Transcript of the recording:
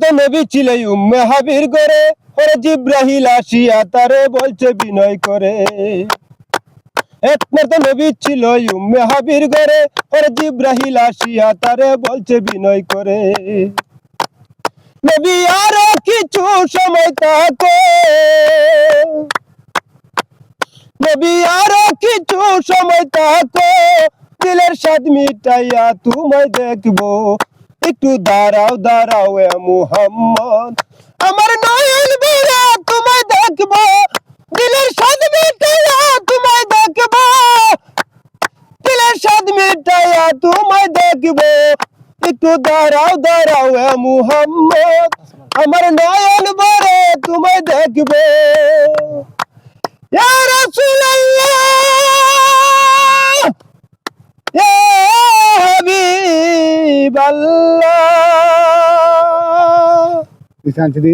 তো নবী ছিল হাবির করে তারে বলছে, বিনয় করে। তো নবী ছিল হাবির করে তারে বলছে, বিনয় করে। আরও কিছু সময় নবী আরও কিছু সময় তাকে দিলের স্বাদ মিটাইয়া তোমায় দেখব। একটু দাঁড়াও দাঁড়াও এ মুহাম্মদ। আমার নয়ন বেড়া তোমায় দেখব, দিলের স্বাদ মিটাইয়া তোমায় দেখব। দিলের স্বাদ মিটাইয়া তোমায় দেখব। একটু দাঁড়াও দাঁড়াও এ মুহাম্মদ। আমার নয়ন বরে তোমায় দেখব। ইয়া রাসূলুল্লাহ, ইয়া হাবিবাল্লাহ। ਦੀ ਸੰਚ ਦੀ